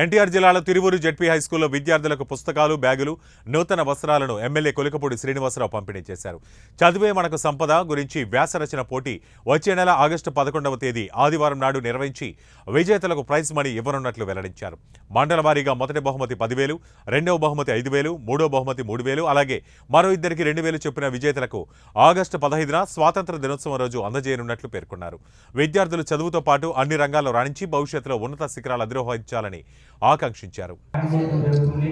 ఎన్టీఆర్ జిల్లాలో తిరువూరు జడ్పీ హైస్కూల్లో విద్యార్థులకు పుస్తకాలు బ్యాగులు నూతన వస్త్రాలను ఎమ్మెల్యే కొలికపూడి శ్రీనివాసరావు పంపిణీ చేశారు. చదివే మనకు సంపద గురించి వ్యాసరచన పోటీ వచ్చే నెల ఆగస్టు పదకొండవ తేదీ ఆదివారం నాడు నిర్వహించి విజేతలకు ప్రైజ్ మనీ ఇవ్వనున్నట్లు వెల్లడించారు. మండల వారీగా మొదటి బహుమతి పదివేలు రెండవ బహుమతి ఐదు వేలు మూడో బహుమతి మూడు వేలు అలాగే మరో ఇద్దరికి రెండు వేలు చెప్పిన విజేతలకు ఆగస్టు పదహైదున స్వాతంత్ర దినోత్సవం రోజు అందజేయనున్నట్లు పేర్కొన్నారు. విద్యార్థులు చదువుతో పాటు అన్ని రంగాల్లో రాణించి భవిష్యత్తులో ఉన్నత శిఖరాలు అధిరోహించాలని ఆకాంక్షించారు. చేయడం జరుగుతుంది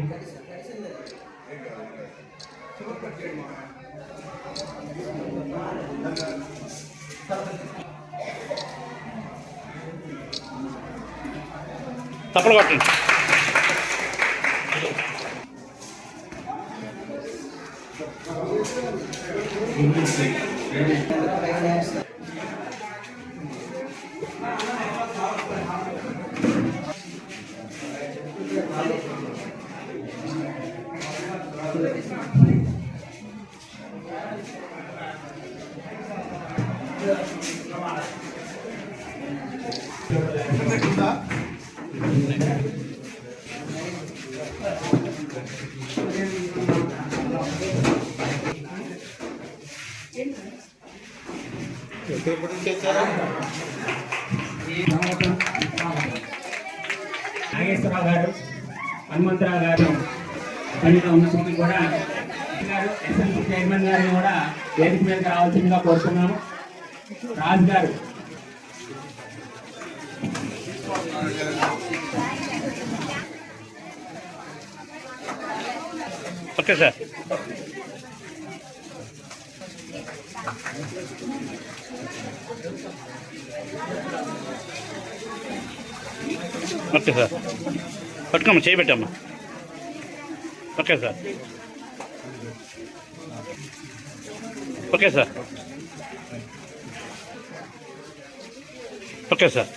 నాగేశ్వరరావు గారు హనుమంతరావు గారు పనిలో ఉన్నప్పటికీ కూడా గారు ఎస్ఎల్సీ చైర్మన్ గారిని కూడా వేదిక మీద రావాల్సిందిగా కోరుతున్నాము రాజు గారు. Okay sir. Okay sir. పట్టుకోమ్మా చేయబెట్టమ్మా okay sir okay sir okay sir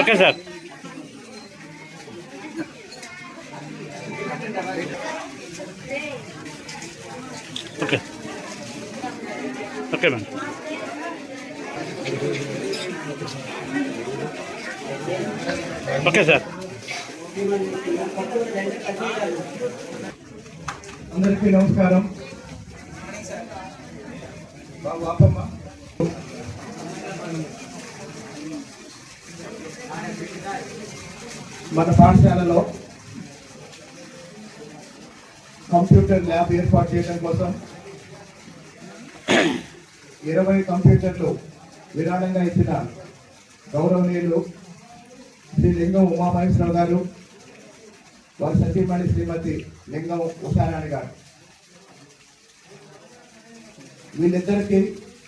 okay sir okay madam okay sir అందరికీ నమస్కారం బాబు ఆపమ్మ మన పాఠశాలలో కంప్యూటర్ ల్యాబ్ ఏర్పాటు చేయడం కోసం ఇరవై కంప్యూటర్లు విరాళంగా ఇచ్చిన గౌరవనీయులు శ్రీ లింగం ఉమామహేశ్వరరావు గారు వారి సతీమణి శ్రీమతి లింగం ఉషారాణి గారు. వీళ్ళిద్దరికీ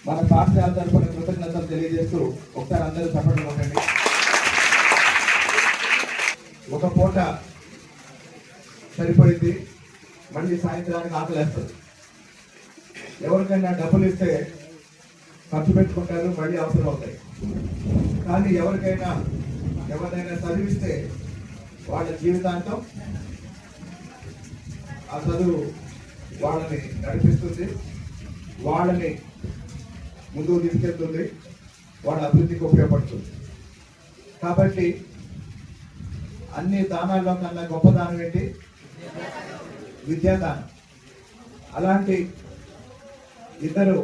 మన పాఠశాల తరఫున కృతజ్ఞతలు తెలియజేస్తూ ఒకసారి అందరూ చప్పట్లు ఉండండి ఒక పూట సరిపోయింది మళ్ళీ సాయంత్రానికి ఆకలేస్తుంది. ఎవరికైనా డబ్బులు ఇస్తే ఖర్చు పెట్టుకుంటారు మళ్ళీ అవసరం అవుతాయి కానీ ఎవరికైనా ఎవరినైనా చదివిస్తే వాళ్ళ జీవితాంతం ఆ చదువు వాళ్ళని నడిపిస్తుంది వాళ్ళని ముందుకు తీసుకెళ్తుంది వాళ్ళ అభివృద్ధికి ఉపయోగపడుతుంది. కాబట్టి అన్ని దానాల్లో కన్నా గొప్ప దానం ఏంటి? విద్యాదానం. అలాంటి ఇద్దరు